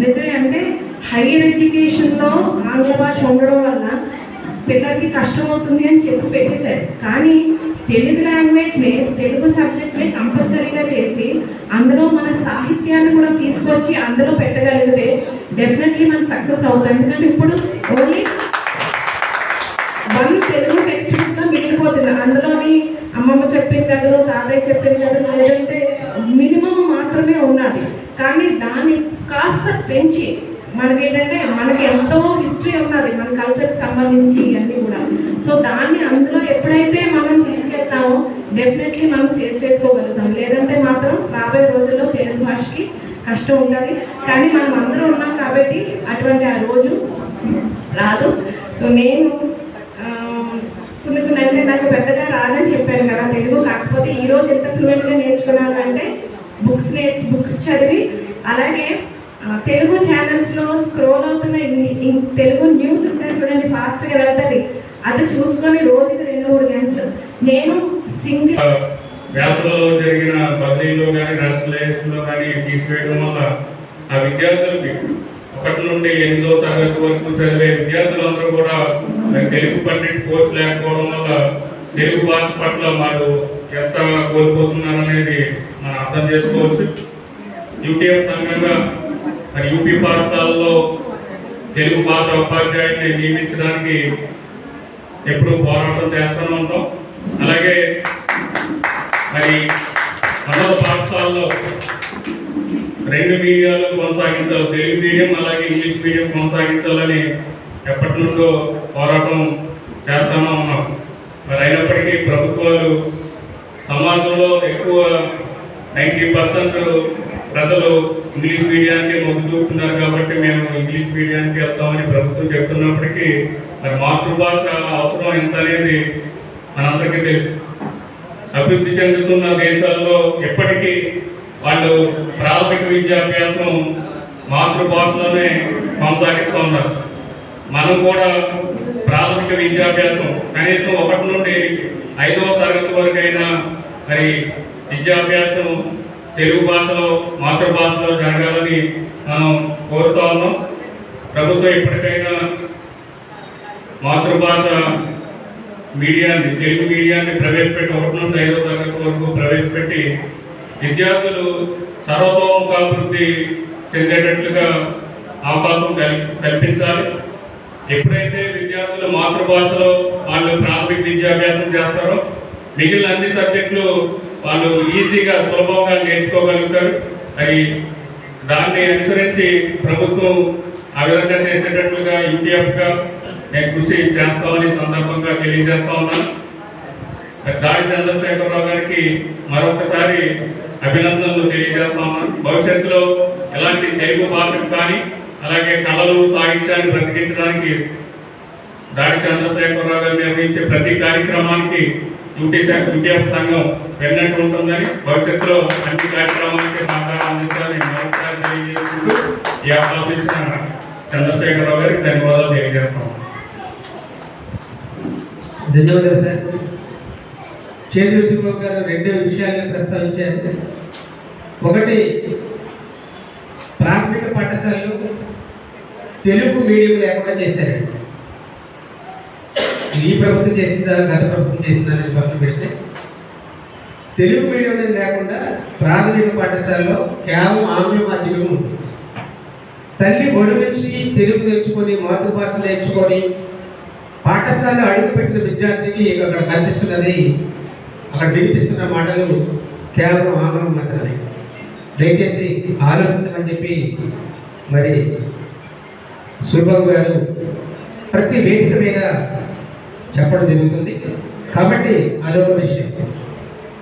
నిజమే అంటే హైయర్ ఎడ్యుకేషన్లో ఆంగ్ల భాష ఉండడం వల్ల పిల్లలకి కష్టం అవుతుంది అని చెప్పి పెట్టేశారు. కానీ తెలుగు లాంగ్వేజ్ని తెలుగు సబ్జెక్ట్ని కంపల్సరీగా చేసి అందులో మన సాహిత్యాన్ని కూడా తీసుకొచ్చి అందులో పెట్టగలిగితే డెఫినెట్లీ మనం సక్సెస్ అవుతాం. ఎందుకంటే ఇప్పుడు ఓన్లీ వన్ తెలుగు టెక్స్ట్ బుక్గా మిగిలిపోతుంది. అందులోని అమ్మమ్మ చెప్పిన కథలు తాతయ్య చెప్పిన కథలు లేదంటే మినిమం మాత్రమే ఉన్నది. కానీ దాన్ని కాస్త పెంచి మనకేంటంటే మనకి ఎంతో హిస్టరీ ఉన్నది మన కల్చర్కి సంబంధించి ఇవన్నీ కూడా. సో దాన్ని అందులో ఎప్పుడైతే మనం తీసుకెళ్తామో డెఫినెట్లీ మనం సేవ్ చేసుకోగలుగుతాం. లేదంటే మాత్రం రాబోయే రోజుల్లో తెలుగు భాషకి కష్టం ఉంటుంది కానీ మనం అందరూ ఉన్నాం కాబట్టి అటువంటి ఆ రోజు రాదు. సో నేను కొన్ని కొన్ని అంటే నాకు పెద్దగా రాదని చెప్పాను కదా తెలుగు. కాకపోతే ఈరోజు ఎంత ఫ్లూయెంట్గా నేర్చుకున్నానంటే బుక్స్ నేర్చు బుక్స్ చదివి అలాగే తెలుగు ఛానల్స్లో స్క్రోల్ అవుతున్న తెలుగు న్యూస్ ఉంటాయి చూడండి ఫాస్ట్గా వెళ్తుంది. అది చూసుకొని రోజుకి రెండు మూడు గంటలు. నేను సింగిల్ వేసవిలో జరిగిన బదిలీలో కానీ రాష్ట్రలో కానీ తీసివేయడం వల్ల ఆ విద్యార్థులకి ఒకటి నుండి ఎనిమిదో తరగతి వరకు చదివే విద్యార్థులందరూ కూడా తెలుగు పండిట్ కోర్సు లేకపోవడం వల్ల తెలుగు భాష పట్ల వాళ్ళు ఎంత కోల్పోతున్నారనేది మనం అర్థం చేసుకోవచ్చు. యూటీఎఫ్ సంఘంగా యూపీ పాఠశాలలో తెలుగు భాష ఉపాధ్యాయుడిని నియమించడానికి ఎప్పుడూ పోరాటం చేస్తూనే ఉంటాం. అలాగే మరి మనో పాఠశాలలో రెండు మీడియాలు కొనసాగించాలి. తెలుగు మీడియం అలాగే ఇంగ్లీష్ మీడియం కొనసాగించాలని ఎప్పటి నుండో పోరాటం చేస్తూనే ఉన్నాం. మరి అయినప్పటికీ ప్రభుత్వాలు సమాజంలో ఎక్కువ నైంటీ పర్సెంట్ ప్రజలు ఇంగ్లీష్ మీడియానికి మొగ్గు చూపుతున్నారు కాబట్టి మేము ఇంగ్లీష్ మీడియానికి వెళ్తామని ప్రభుత్వం చెప్తున్నప్పటికీ మరి మాతృభాష అవసరం ఎంత అనేది మనందరికీ తెలుసు. అభివృద్ధి చెందుతున్న దేశాల్లో ఎప్పటికీ వాళ్ళు ప్రాథమిక విద్యాభ్యాసం మాతృభాషలోనే కొనసాగిస్తూ ఉన్నారు. మనం కూడా ప్రాథమిక విద్యాభ్యాసం కనీసం ఒకటి నుండి ఐదవ తరగతి వరకు అయినా మరి విద్యాభ్యాసం తెలుగు భాషలో మాతృభాషలో జరగాలని మనం కోరుతా ఉన్నాం. ప్రభుత్వం ఎప్పటికైనా మాతృభాష మీడియాన్ని తెలుగు మీడియాన్ని ప్రవేశపెట్టి ఒకటి నుండి ఐదో తరగతి వరకు ప్రవేశపెట్టి విద్యార్థులు సర్వతోముఖాభివృద్ధి చెందేటట్లుగా అవకాశం కల్పించాలి. ఎప్పుడైతే విద్యార్థులు మాతృభాషలో వాళ్ళు ప్రాథమిక విద్యాభ్యాసం చేస్తారో మిగిలిన అన్ని సబ్జెక్టులు వాళ్ళు ఈజీగా సులభంగా నేర్చుకోగలుగుతారు. అది దాన్ని అనుసరించి ప్రభుత్వం ఆ విధంగా చేసేటట్లుగా యూటీఎఫ్గా నేను కృషి చేస్తామని సందర్భంగా తెలియజేస్తా ఉన్నాను. దాడి చంద్రశేఖరరావు గారికి మరొకసారి అభినందనలు తెలియజేస్తా ఉన్నాను. భవిష్యత్తులో ఎలాంటి తెలుగు భాషకు కానీ అలాగే కళలు సాహిత్యాన్ని బ్రతికించడానికి దాడి చంద్రశేఖరరావు గారు నిర్వహించే ప్రతి కార్యక్రమానికి యూటీ శాఖ యూటీఎఫ్ సంఘం వెన్నట్టు ఉంటుందని భవిష్యత్తులో అన్ని కార్యక్రమాలకి సహకారం అందిస్తారని మరొకసారి తెలియజేసుకుంటూ ఈ అవకాశం చంద్రశేఖరరావు గారికి ధన్యవాదాలు తెలియజేస్తాం ధన్యవాదాలు సార్. చేతుల సింహం గారు రెండు విషయాలను ప్రస్తావించారు. ఒకటి ప్రాథమిక పాఠశాలలో తెలుగు మీడియం లేకుండా చేశారు. ఇది ఈ ప్రభుత్వం చేసిందా గత ప్రభుత్వం చేసిందా అనేది పక్కన పెడితే తెలుగు మీడియం అనేది లేకుండా ప్రాథమిక పాఠశాలలో కేవలం ఆంగ్ల మాధ్యమం ఉంటుంది. తల్లి ఒడి నుంచి తెలుగు నేర్చుకొని మాతృభాష నేర్చుకొని పాఠశాల అడుగుపెట్టిన విద్యార్థికి అక్కడ కనిపిస్తున్నది అక్కడ వినిపిస్తున్న మాటలు కేవలం ఆంగ్లం మాత్రమే. దయచేసి ఆలోచించమని చెప్పి మరి సుబాబు గారు ప్రతి వేదిక మీద చెప్పడం జరుగుతుంది. కాబట్టి అదొక విషయం.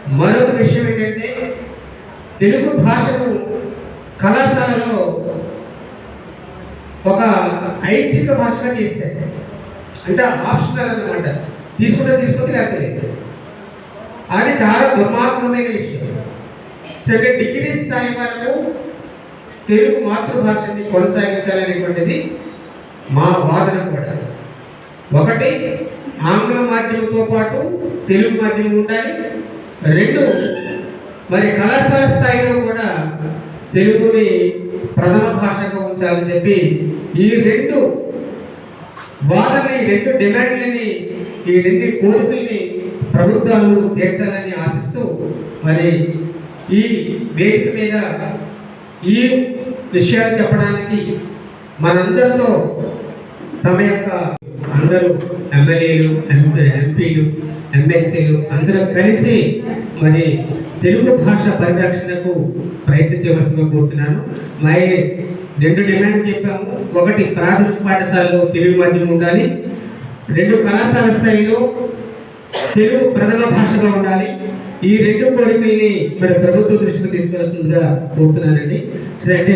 మరొక విషయం ఏంటంటే తెలుగు భాషను కళాశాలలో ఒక ఐచ్ఛిక భాషగా చేశారు. అంటే ఆప్షనల్ అనమాట తీసుకుంటే తీసుకుంటే లేకపోతే అది చాలా దుర్మార్గమైన విషయం. సరే డిగ్రీ స్థాయి వరకు తెలుగు మాతృభాషని కొనసాగించాలనేటువంటిది మా వాదన కూడా. ఒకటి ఆంగ్ల మాధ్యమంతో పాటు తెలుగు మాధ్యమం ఉండాలి. రెండు మరి కళాశాల స్థాయిలో కూడా తెలుగుని ప్రథమ భాషగా ఉంచాలని చెప్పి ఈ రెండు వాదనని రెండు డిమాండ్లని ఈ రెండు కోరికల్ని ప్రభుత్వాలు తీర్చాలని ఆశిస్తూ మరి ఈ వేదిక మీద ఈ విషయాలు చెప్పడానికి మనందరితో తమ యొక్క అందరూ ఎమ్మెల్యేలు ఎంపీలు ఎమ్మెల్సీలు అందరూ కలిసి మరి తెలుగు భాష పరిరక్షణకు ప్రయత్నించవలసిందిగా కోరుతున్నాను. మై రెండు డిమాండ్ చెప్పాము. ఒకటి ప్రాథమిక పాఠశాలలో తెలుగు మాధ్యమం ఉండాలి. రెండు కళాశాల స్థాయిలో తెలుగు ప్రథమ భాషగా ఉండాలి. ఈ రెండు కోరికల్ని మరి ప్రభుత్వ దృష్టికి తీసుకెళ్ళాల్సిందిగా కోరుతున్నానండి. సరే అంటే